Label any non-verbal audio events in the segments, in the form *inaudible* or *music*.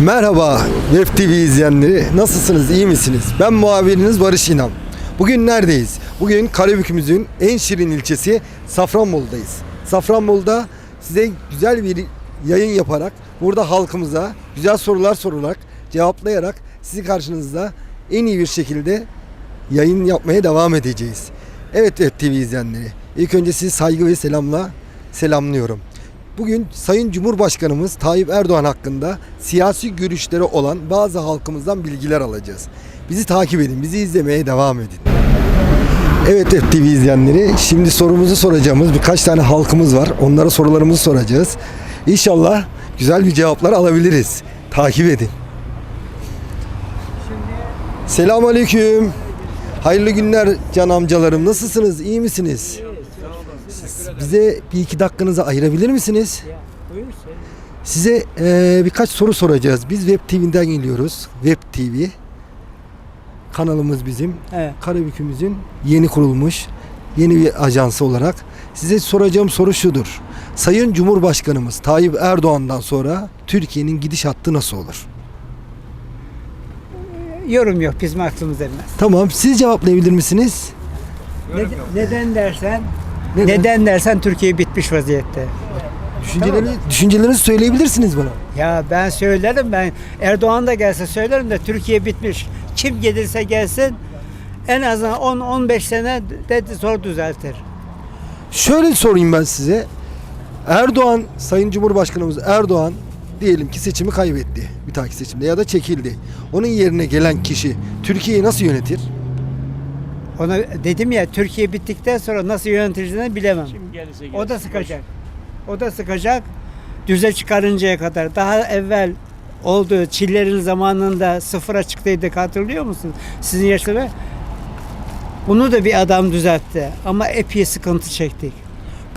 Merhaba Web TV izleyenleri. Nasılsınız? iyi misiniz? Ben muhabiriniz Barış İnan. Bugün neredeyiz? Bugün Karabük'ümüzün en şirin ilçesi Safranbolu'dayız. Safranbolu'da size güzel bir yayın yaparak burada halkımıza güzel sorular sorarak cevaplayarak sizi karşınızda en iyi bir şekilde yayın yapmaya devam edeceğiz. Evet Web TV izleyenleri. İlk önce sizi saygı ve selamla selamlıyorum. Bugün Sayın Cumhurbaşkanımız Tayyip Erdoğan hakkında siyasi görüşleri olan bazı halkımızdan bilgiler alacağız. Bizi takip edin, bizi izlemeye devam edin. Evet evet TV izleyenleri şimdi sorumuzu soracağımız birkaç tane halkımız var. Onlara sorularımızı soracağız. İnşallah güzel bir cevaplar alabiliriz. Takip edin. Selamun Aleyküm. Hayırlı günler can amcalarım. Nasılsınız? İyi misiniz? Bize bir iki dakikanızı ayırabilir misiniz? Size eee, birkaç soru soracağız. Biz Web TV'den geliyoruz. Web TV. Kanalımız bizim. Evet. Karabük'ümüzün yeni kurulmuş yeni bir ajansı olarak. Size soracağım soru şudur. Sayın Cumhurbaşkanımız Tayyip Erdoğan'dan sonra Türkiye'nin gidiş hattı nasıl olur? Yorum yok bizim aklımız ermez. Tamam siz cevaplayabilir misiniz? Ne- neden dersen Neden? neden? dersen Türkiye bitmiş vaziyette. Düşüncelerinizi, düşüncelerinizi söyleyebilirsiniz bana. Ya ben söylerim ben Erdoğan da gelse söylerim de Türkiye bitmiş. Kim gelirse gelsin en azından 10-15 sene de zor düzeltir. Şöyle sorayım ben size. Erdoğan, Sayın Cumhurbaşkanımız Erdoğan diyelim ki seçimi kaybetti bir dahaki seçimde ya da çekildi. Onun yerine gelen kişi Türkiye'yi nasıl yönetir? Ona dedim ya Türkiye bittikten sonra nasıl yönetileceğini bilemem. Kim gelirse gelsin. O da sıkacak. O da sıkacak. Düze çıkarıncaya kadar. Daha evvel olduğu Çillerin zamanında sıfıra çıktıydık hatırlıyor musun? Sizin yaşları. Bunu da bir adam düzeltti. Ama epey sıkıntı çektik.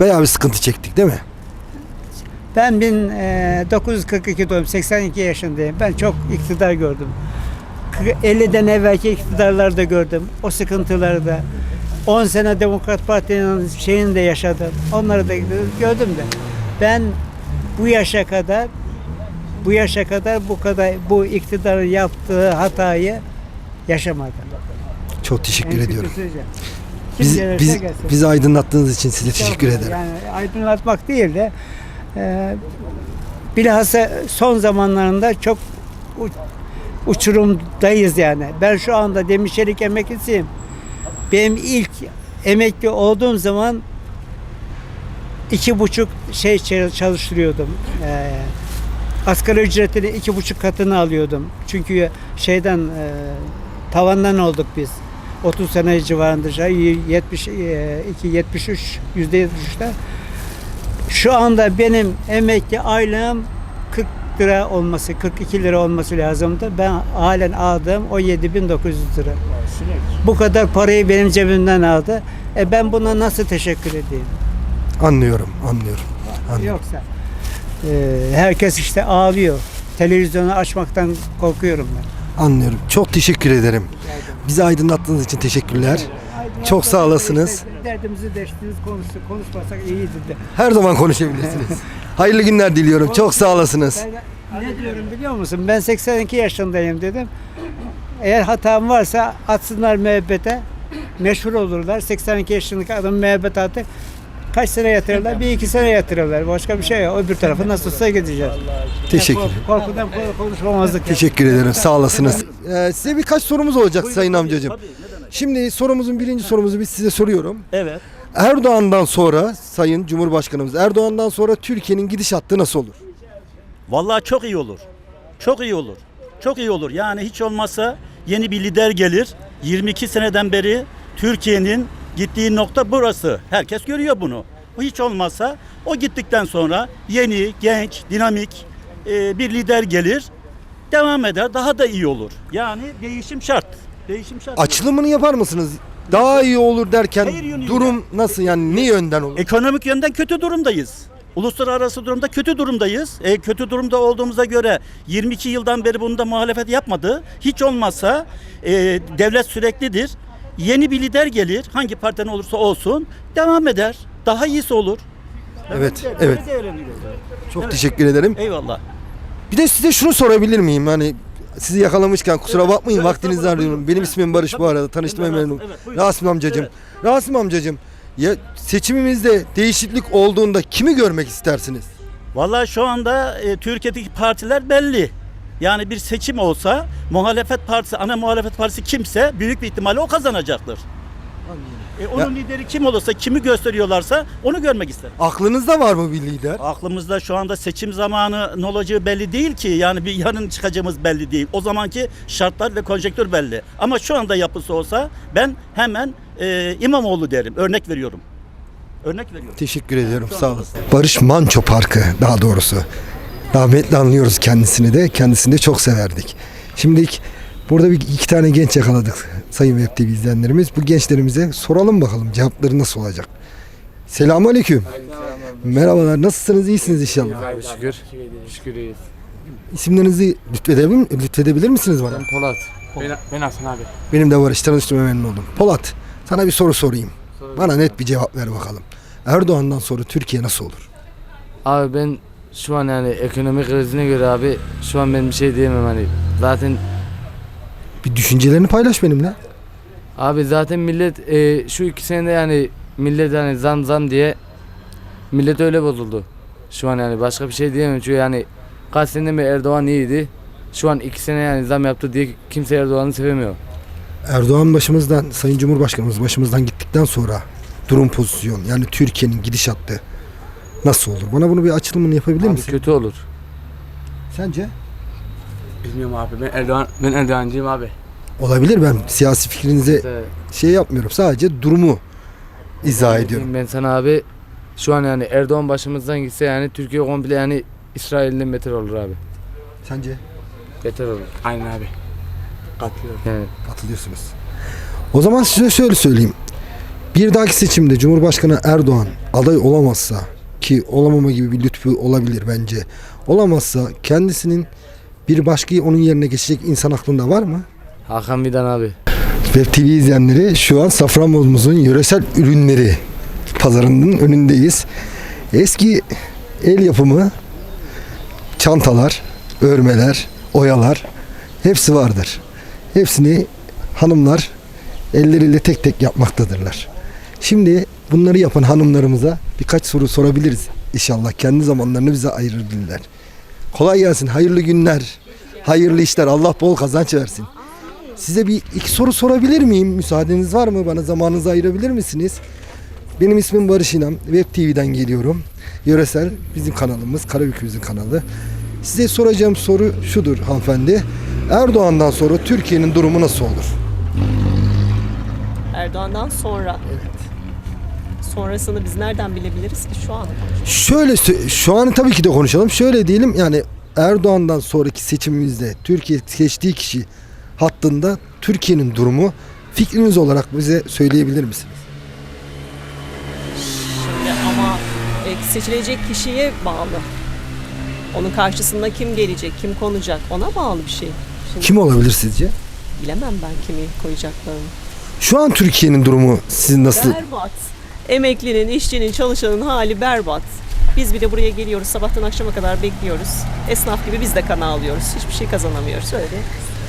Bayağı bir sıkıntı çektik değil mi? Ben 1942 doğum 82 yaşındayım. Ben çok iktidar gördüm. 50'den evvelki iktidarları da gördüm. O sıkıntıları da. 10 sene Demokrat Parti'nin şeyini de yaşadım. Onları da gördüm de. Ben bu yaşa kadar bu yaşa kadar bu kadar bu iktidarın yaptığı hatayı yaşamadım. Çok teşekkür En ediyorum. Biz, biz, bizi aydınlattığınız için size teşekkür ederim. Yani aydınlatmak değil de e, bilhassa son zamanlarında çok uçurumdayız yani. Ben şu anda demir çelik emeklisiyim. Benim ilk emekli olduğum zaman iki buçuk şey çal- çalıştırıyordum. E, asgari ücretini iki buçuk katını alıyordum. Çünkü şeyden e, tavandan olduk biz. 30 sene civarında şey, 72 73 yüzde 73'te. Şu anda benim emekli aylığım 40 lira olması, 42 lira olması lazımdı. Ben halen aldığım o 7900 lira. Bu kadar parayı benim cebimden aldı. E ben buna nasıl teşekkür edeyim? Anlıyorum, anlıyorum. anlıyorum. Yoksa e, herkes işte ağlıyor. Televizyonu açmaktan korkuyorum ben. Anlıyorum. Çok teşekkür ederim. Bizi aydınlattığınız için teşekkürler. Çok sağ olasınız. Derdimizi deştiniz konuştuk. Konuşmasak iyiydi de. Her zaman konuşabilirsiniz. *laughs* Hayırlı günler diliyorum. Çok sağ olasınız. Ne diyorum biliyor musun? Ben 82 yaşındayım dedim. Eğer hatam varsa atsınlar müebbete. Meşhur olurlar. 82 yaşındaki adam müebbet attı. Kaç sene yatırırlar? Bir iki sene yatırırlar. Başka bir şey yok. Öbür tarafı nasılsa gideceğiz. Teşekkür. Kork- Korkudan ko- konuşmamazlık. Teşekkür ederim. Sağ olasınız. Ee, size birkaç sorumuz olacak Sayın amcacığım. Şimdi sorumuzun birinci sorumuzu biz size soruyorum. Evet. Erdoğan'dan sonra Sayın Cumhurbaşkanımız Erdoğan'dan sonra Türkiye'nin gidiş hattı nasıl olur? Vallahi çok iyi olur. Çok iyi olur. Çok iyi olur. Yani hiç olmazsa yeni bir lider gelir. 22 seneden beri Türkiye'nin gittiği nokta burası. Herkes görüyor bunu. Bu hiç olmazsa o gittikten sonra yeni, genç, dinamik e, bir lider gelir. Devam eder. Daha da iyi olur. Yani değişim şart. Değişim şart. Açılımını yapar mısınız? Daha iyi olur derken Hayır yönüyle. durum nasıl yani ne yönden olur? Ekonomik yönden kötü durumdayız. Uluslararası durumda kötü durumdayız. E, kötü durumda olduğumuza göre 22 yıldan beri bunu da muhalefet yapmadı. Hiç olmazsa e, devlet süreklidir. Yeni bir lider gelir. Hangi partiden olursa olsun devam eder. Daha iyisi olur. Evet, evet. Çok teşekkür ederim. Eyvallah. Bir de size şunu sorabilir miyim? Hani sizi yakalamışken kusura Evet, bakmayın evet, vaktinizi arıyorum. Benim Evet, ismim Barış bu tabii. arada. Tanıştığıma. Rasim, evet. Rasim amcacığım. Evet. Rasim amcacığım. Ya seçimimizde değişiklik olduğunda kimi görmek istersiniz? Vallahi şu anda e, Türkiye'deki partiler belli. Yani bir seçim olsa muhalefet partisi, ana muhalefet partisi kimse büyük bir ihtimalle o kazanacaktır. E, onun lideri kim olursa, kimi gösteriyorlarsa onu görmek isterim. Aklınızda var mı bir lider? Aklımızda şu anda seçim zamanı ne olacağı belli değil ki. Yani bir yarın çıkacağımız belli değil. O zamanki şartlar ve konjektür belli. Ama şu anda yapısı olsa ben hemen e, İmamoğlu derim. Örnek veriyorum. Örnek veriyorum. Teşekkür ediyorum. Sağ olun. Barış Manço Parkı daha doğrusu. Rahmetli anlıyoruz kendisini de. Kendisini de çok severdik. Şimdi burada bir iki tane genç yakaladık sayın Web TV izleyenlerimiz. Bu gençlerimize soralım bakalım cevapları nasıl olacak. Selamun Aleyküm. Merhabalar. Nasılsınız? İyisiniz inşallah. Abi şükür. Şükür iyiyiz. İsimlerinizi lütfedebilir, lütfedebilir misiniz bana? Ben Polat. Ben, ben Hasan abi. Benim de Barış tanıştığıma memnun oldum. Polat, sana bir soru sorayım. Bana net bir cevap ver bakalım. Erdoğan'dan sonra Türkiye nasıl olur? Abi ben şu an yani ekonomik krizine göre abi şu an ben bir şey diyemem hani. Zaten Bir düşüncelerini paylaş benimle. abi zaten millet e, şu iki senede yani millet yani zam zam diye millet öyle bozuldu. Şu an yani başka bir şey diyemem çünkü yani kaç seneden beri Erdoğan iyiydi. Şu an iki sene yani zam yaptı diye kimse Erdoğan'ı sevemiyor. Erdoğan başımızdan, Sayın Cumhurbaşkanımız başımızdan gittikten sonra durum pozisyon yani Türkiye'nin gidişatı nasıl olur? Bana bunu bir açılımını yapabilir Abi misin? kötü olur. Sence? Bilmiyorum abi ben Erdoğan ben Erdoğancıyım abi. Olabilir ben siyasi fikrinize İşte şey yapmıyorum. Sadece durumu izah ediyorum. Ben sana abi şu an yani Erdoğan başımızdan gitse yani Türkiye komple yani İsrail'den beter olur abi. Sence? Beter olur. Aynen abi. Katılıyorum. Yani Katılıyorsunuz. O zaman size şöyle söyleyeyim. Bir dahaki seçimde Cumhurbaşkanı Erdoğan aday olamazsa ki olamama gibi bir lütfu olabilir bence. Olamazsa kendisinin bir başka onun yerine geçecek insan aklında var mı? Hakan Fidan abi. Web TV izleyenleri şu an Safranbolu'muzun yöresel ürünleri pazarının önündeyiz. Eski el yapımı çantalar, örmeler, oyalar hepsi vardır. Hepsini hanımlar elleriyle tek tek yapmaktadırlar. Şimdi bunları yapan hanımlarımıza birkaç soru sorabiliriz. İnşallah kendi zamanlarını bize ayırırlar. Kolay gelsin, hayırlı günler, hayırlı işler, Allah bol kazanç versin. Size bir iki soru sorabilir miyim? Müsaadeniz var mı? Bana zamanınızı ayırabilir misiniz? Benim ismim Barış İnan. Web TV'den geliyorum. Yöresel bizim kanalımız. Karabükümüzün kanalı. Size soracağım soru şudur hanımefendi. Erdoğan'dan sonra Türkiye'nin durumu nasıl olur? Erdoğan'dan sonra. Sonrasını biz nereden bilebiliriz ki şu an? Şöyle şu an tabii ki de konuşalım. Şöyle diyelim yani Erdoğan'dan sonraki seçimimizde Türkiye seçtiği kişi hattında Türkiye'nin durumu fikriniz olarak bize söyleyebilir misiniz? Şimdi ama e, seçilecek kişiye bağlı. Onun karşısında kim gelecek, kim konacak ona bağlı bir şey. Şimdi Kim olabilir sizce? bilemem ben kimi koyacaklarını. Şu an Türkiye'nin durumu sizin nasıl? Berbat. Emeklinin, işçinin, çalışanın hali berbat. Biz bir de buraya geliyoruz sabahtan akşama kadar bekliyoruz. Esnaf gibi biz de kan ağlıyoruz. Hiçbir şey kazanamıyoruz. Öyle.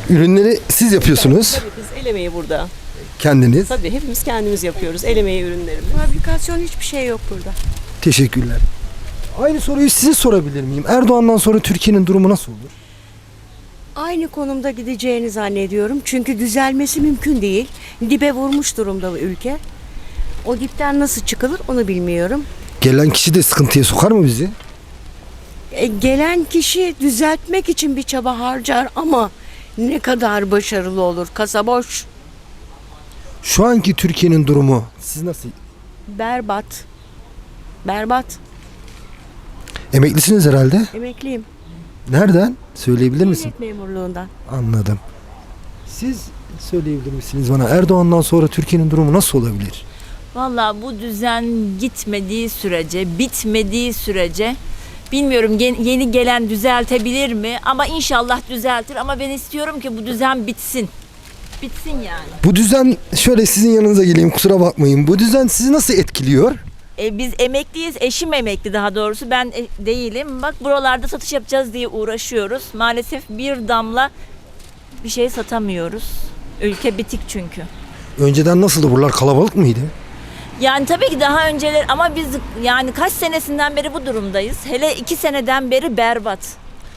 Ürünleri siz yapıyorsunuz Tabii biz el emeği burada. kendiniz. Tabii hepimiz kendimiz yapıyoruz. El emeği ürünlerimiz. Fabrikasyon hiçbir şey yok burada. Teşekkürler. Aynı soruyu size sorabilir miyim? Erdoğan'dan sonra Türkiye'nin durumu nasıl olur? Aynı konumda gideceğini zannediyorum. Çünkü düzelmesi mümkün değil. Dibe vurmuş durumda bu ülke. O dipten nasıl çıkılır onu bilmiyorum. Gelen kişi de sıkıntıya sokar mı bizi? E, gelen kişi düzeltmek için bir çaba harcar ama ne kadar başarılı olur? Kasa boş, Şu anki Türkiye'nin durumu siz nasıl? berbat. Berbat. Emeklisiniz herhalde. Emekliyim. Nereden? Söyleyebilir misin? Devlet memurluğundan. Anladım. Siz söyleyebilir misiniz bana Erdoğan'dan sonra Türkiye'nin durumu nasıl olabilir? Valla bu düzen gitmediği sürece, bitmediği sürece bilmiyorum yeni gelen düzeltebilir mi? Ama inşallah düzeltir ama ben istiyorum ki bu düzen bitsin. Bitsin yani. Bu düzen şöyle sizin yanınıza geleyim kusura bakmayın. Bu düzen sizi nasıl etkiliyor? E, biz emekliyiz. Eşim emekli daha doğrusu. Ben e, değilim. Bak buralarda satış yapacağız diye uğraşıyoruz. Maalesef bir damla bir şey satamıyoruz. Ülke bitik çünkü. Önceden nasıldı buralar kalabalık mıydı? Yani tabii ki daha önceler ama biz yani kaç senesinden beri bu durumdayız. Hele iki seneden beri berbat.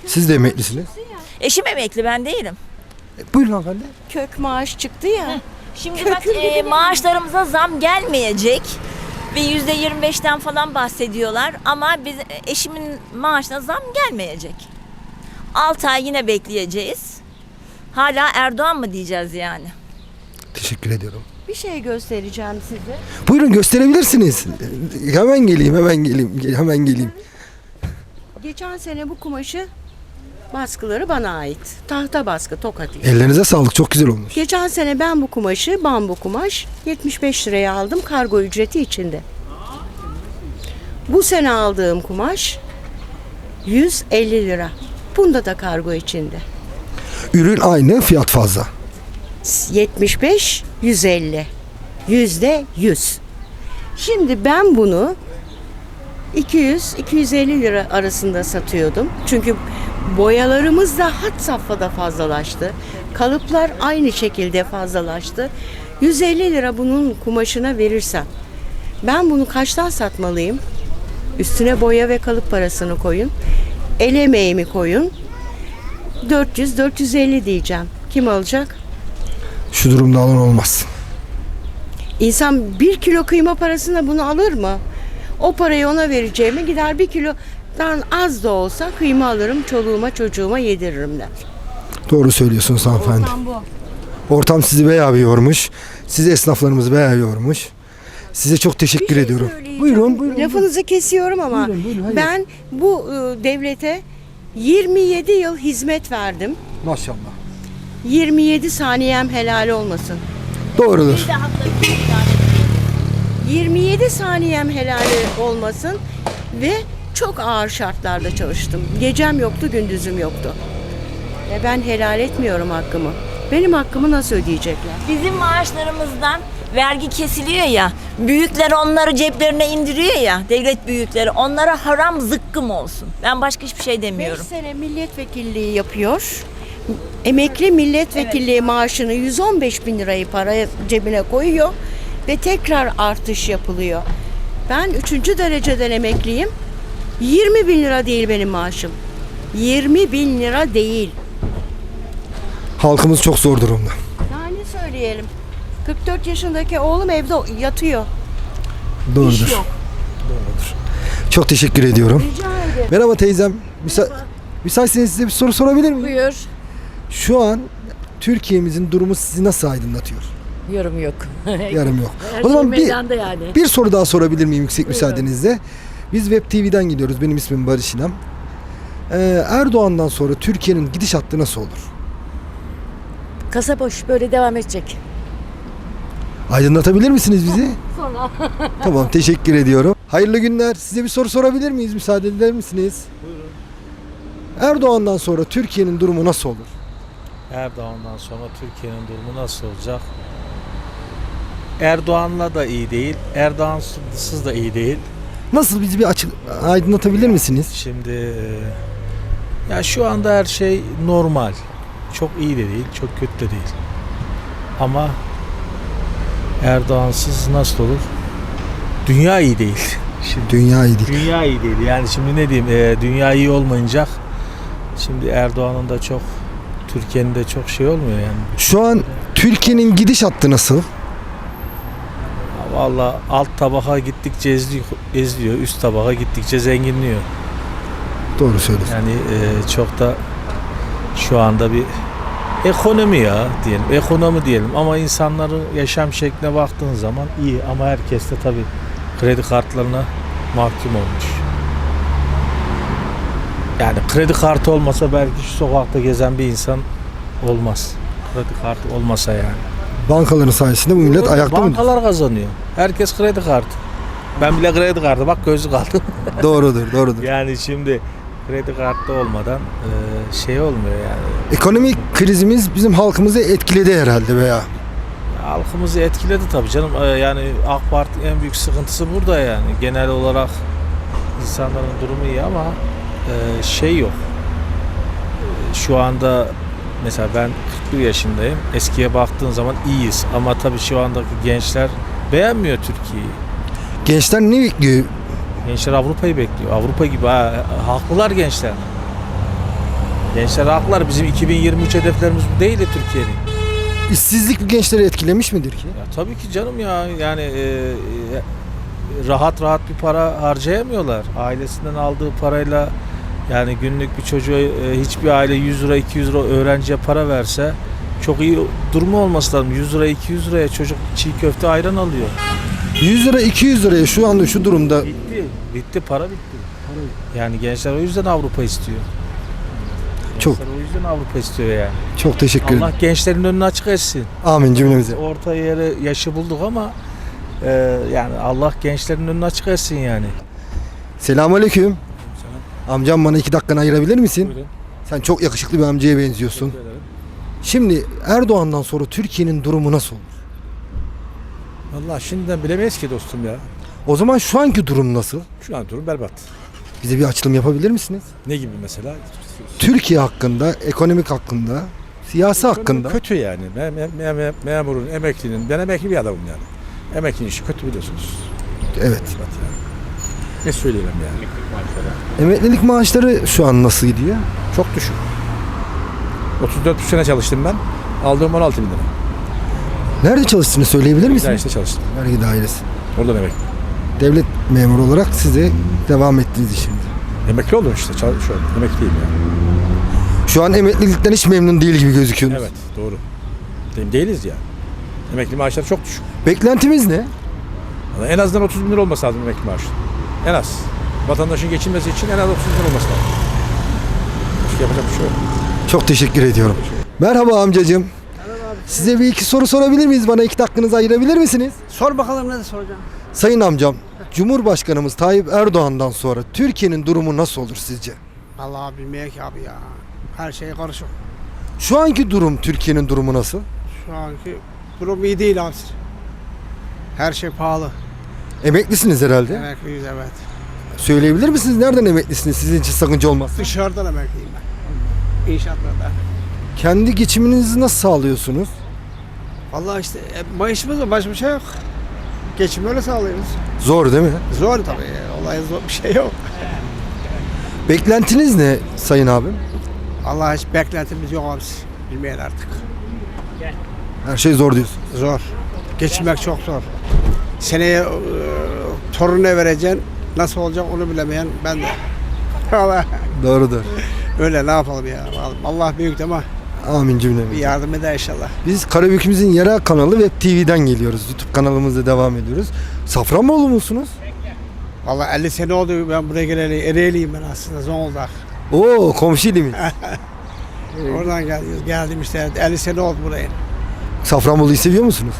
Siz de emeklisiniz. Eşim emekli ben değilim. E, buyurun hanımefendi. Kök maaş çıktı ya. Şimdi bak e, maaşlarımıza zam gelmeyecek ve yüzde 25'ten falan bahsediyorlar ama biz eşimin maaşına zam gelmeyecek. 6 ay yine bekleyeceğiz. Hala Erdoğan mı diyeceğiz yani? Teşekkür ediyorum. Bir şey göstereceğim size. Buyurun gösterebilirsiniz. Hemen geleyim, hemen geleyim, ge- hemen geleyim. Geçen sene bu kumaşı baskıları bana ait. Tahta baskı Tokat. Ellerinize sağlık, çok güzel olmuş. Geçen sene ben bu kumaşı, bambu kumaş 75 liraya aldım kargo ücreti içinde. Bu sene aldığım kumaş 150 lira. Bunda da kargo içinde. Ürün aynı, fiyat fazla. 75, 150. Yüzde 100. Şimdi ben bunu 200-250 lira arasında satıyordum. Çünkü boyalarımız da had safhada fazlalaştı. Kalıplar aynı şekilde fazlalaştı. 150 lira bunun kumaşına verirsem ben bunu kaçtan satmalıyım? Üstüne boya ve kalıp parasını koyun. El emeğimi koyun. 400-450 diyeceğim. Kim alacak? Şu durumda alan olmaz. İnsan bir kilo kıyma parasına bunu alır mı? O parayı ona vereceğime gider bir kilodan az da olsa kıyma alırım çoluğuma çocuğuma yediririm der. Doğru söylüyorsunuz hanımefendi. Ortam bu. Ortam sizi bayağı bir yormuş. Sizi esnaflarımız bayağı yormuş. Size çok teşekkür Bir şey ediyorum. söyleyeceğim. Buyurun, buyurun. Lafınızı kesiyorum ama Buyurun, buyurun, hayır. ben bu e, devlete 27 yıl hizmet verdim. Maşallah. 27 saniyem helal olmasın. Doğrudur. 27 saniyem helal olmasın ve çok ağır şartlarda çalıştım. Gecem yoktu, gündüzüm yoktu. Ve ben helal etmiyorum hakkımı. Benim hakkımı nasıl ödeyecekler? Bizim maaşlarımızdan vergi kesiliyor ya. Büyükler onları ceplerine indiriyor ya. Devlet büyükleri. Onlara haram zıkkım olsun. Ben başka hiçbir şey 5 demiyorum. sene milletvekilliği yapıyor. Emekli milletvekilliği maaşını 115 bin lirayı para cebine koyuyor ve tekrar artış yapılıyor. Ben 3. dereceden emekliyim. 20 bin lira değil benim maaşım. 20 bin lira değil. Halkımız çok zor durumda. Yani söyleyelim. 44 yaşındaki oğlum evde yatıyor. Doğrudur. İş yok. Çok teşekkür ediyorum. Rica ederim. Merhaba teyzem. Müsa Müsaitseniz size bir soru sorabilir miyim? Buyur. Şu an Türkiye'mizin durumu sizi nasıl aydınlatıyor? Yorum yok. *laughs* Yarım yok. Her o şey zaman bir, meydanda yani. bir soru daha sorabilir miyim yüksek müsaadenizle? Biz Web TV'den gidiyoruz. Benim ismim Barış İnan. Ee, Erdoğan'dan sonra Türkiye'nin gidiş hattı nasıl olur? Kasa boş böyle devam edecek. Aydınlatabilir misiniz bizi? *laughs* Sonra. tamam teşekkür ediyorum. Hayırlı günler. Size bir soru sorabilir miyiz? Müsaade eder misiniz? Buyurun. Erdoğan'dan sonra Türkiye'nin durumu nasıl olur? Erdoğan'dan sonra Türkiye'nin durumu nasıl olacak? Erdoğan'la da iyi değil, Erdoğan'sız da iyi değil. Nasıl bizi bir açık aydınlatabilir misiniz? Şimdi e, ya şu anda her şey normal. Çok iyi de değil, çok kötü de değil. Ama Erdoğan'sız nasıl olur? Dünya iyi değil. Şimdi Dünya iyi değil. dünya iyi değil. Yani şimdi ne diyeyim? e, dünya iyi olmayınca şimdi Erdoğan'ın da çok Türkiye'nin de çok şey olmuyor yani. Şu an Türkiye'nin gidiş hattı nasıl? Valla alt tabaka gittikçe ezliyor, ezliyor, üst tabaka gittikçe zenginliyor. Doğru söylüyorsun. Yani e, çok da şu anda bir ekonomi ya diyelim, ekonomi diyelim ama insanların yaşam şekline baktığın zaman iyi ama herkes de tabii kredi kartlarına mahkum olmuş. Yani kredi kartı olmasa belki şu sokakta gezen bir insan olmaz. Kredi kartı olmasa yani. Bankaların sayesinde bu millet ayakta mı? Bankalar kazanıyor. Herkes kredi kartı. Ben bile kredi kartı bak gözlük aldım. *laughs* doğrudur, doğrudur. yani şimdi kredi kartı olmadan e, şey olmuyor yani. Ekonomik krizimiz bizim halkımızı etkiledi herhalde veya. halkımızı etkiledi tabii canım. Ee, Yani AK Parti en büyük sıkıntısı burada yani. Genel olarak insanların durumu iyi ama e, şey yok. E, Şu anda mesela ben 41 yaşındayım. Eskiye baktığın zaman iyiyiz ama tabii şu andaki gençler beğenmiyor Türkiye'yi. Gençler ne bekliyor? Gençler Avrupa'yı bekliyor. Avrupa gibi ha, haklılar gençler. Gençler haklılar. Bizim 2023 hedeflerimiz bu değil de Türkiye'nin. İşsizlik gençleri etkilemiş midir ki? Ya tabii ki canım ya yani e, e, rahat rahat bir para harcayamıyorlar. Ailesinden aldığı parayla yani günlük bir çocuğa e, hiçbir aile 100 lira 200 lira öğrenciye para verse çok iyi durumu olması lazım. 100 lira 200 liraya çocuk çiğ köfte ayran alıyor. 100 lira 200 liraya şu anda şu durumda Bitti. Bitti para bitti. Yani gençler o yüzden Avrupa istiyor. Çok. Gençler o yüzden Avrupa istiyor yani. çok teşekkür ederim. Allah gençlerin önünü açık etsin. Amin cümlemize. Orta yeri yaşı bulduk ama e, yani Allah gençlerin önünü açık etsin yani. Selamünaleyküm. Amcam bana iki dakikanı ayırabilir misin? Sen çok yakışıklı bir amcaya benziyorsun. Şimdi Erdoğan'dan sonra Türkiye'nin durumu nasıl olur? Vallahi şimdiden bilemeyiz ki dostum ya. O zaman şu anki durum nasıl? Şu an durum berbat. Bize bir açılım yapabilir misiniz? Ne gibi mesela? Türkiye hakkında, ekonomik hakkında, siyasi hakkında. Kötü yani. Me- me- me- me- memurun, emeklinin. Ben emekli bir adamım yani. Emeklinin işi kötü biliyorsunuz. Evet. Berbat yani. Ne söyleyeyim yani? Emeklilik maaşları şu an nasıl gidiyor? Çok düşük. 34 sene çalıştım ben. Aldığım 16 bin lira. Nerede çalıştığını söyleyebilir misiniz? işte çalıştım. Vergi dairesi. Oradan emekli. Devlet memuru olarak size devam ettiniz işinize. Emekli oldum işte. Çal- şu an emekliyim yani. Şu an emeklilikten hiç memnun değil gibi gözüküyorsunuz. Evet doğru. Değil, değiliz ya. Emekli maaşları çok düşük. Beklentimiz ne? En azından 30 bin lira olması lazım emekli maaşı. En az. Vatandaşın geçinmesi için en az 30 bin lira olması lazım. Başka yapacak bir şey yok. Çok teşekkür ediyorum. Merhaba amcacığım. Size bir iki soru sorabilir miyiz? Bana iki dakikanızı ayırabilir misiniz? Sor bakalım ne de soracağım. Sayın amcam, Cumhurbaşkanımız Tayyip Erdoğan'dan sonra Türkiye'nin durumu nasıl olur sizce? Vallahi bilmiyorum ki abi ya. Her şey karışık. Şu anki durum Türkiye'nin durumu nasıl? Şu anki durum iyi değil abi. Her şey pahalı. Emeklisiniz herhalde. Emekliyiz evet. Söyleyebilir misiniz nereden emeklisiniz? Sizin için sakınca olmaz. Dışarıdan emekliyim ben. İnşaatlarda. Kendi geçiminizi nasıl sağlıyorsunuz? Vallahi işte e, maaşımız var başka bir şey yok. Geçim öyle sağlıyoruz. Zor değil mi? Zor tabii. Olay zor bir şey yok. Beklentiniz ne sayın abim? Allah hiç beklentimiz yok abi. Bilmeyen artık. Her şey zor diyorsun. Zor. Geçinmek çok zor. Seneye e, torununa vereceksin. Nasıl olacak onu bilemeyen ben de. Vallahi Doğrudur. öyle ne yapalım ya. Allah büyük ama Amin bir cümlemize. yardım eder inşallah. Biz Karabük'ümüzün yerel kanalı Web TV'den geliyoruz. YouTube kanalımızda devam ediyoruz. Safranbolu musunuz? Vallahi 50 sene oldu ben buraya geleli. Ereğliyim ben aslında Zonguldak. Oo komşu ilimiz. *laughs* Oradan geliyoruz. Geldim işte 50 sene oldu buraya. Safranbolu'yu seviyor musunuz?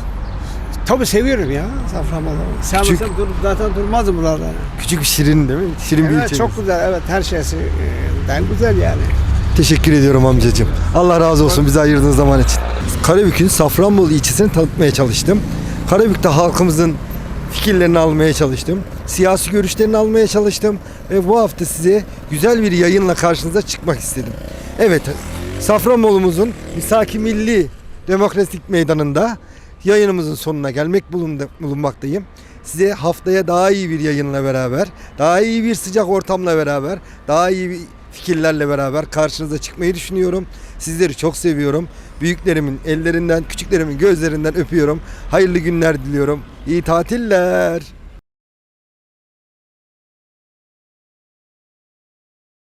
Tabii seviyorum ya Safranbolu. Sevmesem Küçük- dur, zaten durmazdım buralarda. Küçük bir şirin değil mi? Şirin bir Evet, ilçemiz. çok güzel evet her şeysi e, güzel yani. Teşekkür ediyorum amcacığım. Allah razı olsun bize ayırdığınız zaman için. Karabük'ün Safranbolu ilçesini tanıtmaya çalıştım. Karabük'te halkımızın fikirlerini almaya çalıştım. Siyasi görüşlerini almaya çalıştım. Ve bu hafta size güzel bir yayınla karşınıza çıkmak istedim. Evet, Safranbolu'muzun Misaki Milli Demokratik Meydanı'nda yayınımızın sonuna gelmek bulunmaktayım. Size haftaya daha iyi bir yayınla beraber, daha iyi bir sıcak ortamla beraber, daha iyi bir fikirlerle beraber karşınıza çıkmayı düşünüyorum. Sizleri çok seviyorum. Büyüklerimin ellerinden, küçüklerimin gözlerinden öpüyorum. Hayırlı günler diliyorum. İyi tatiller.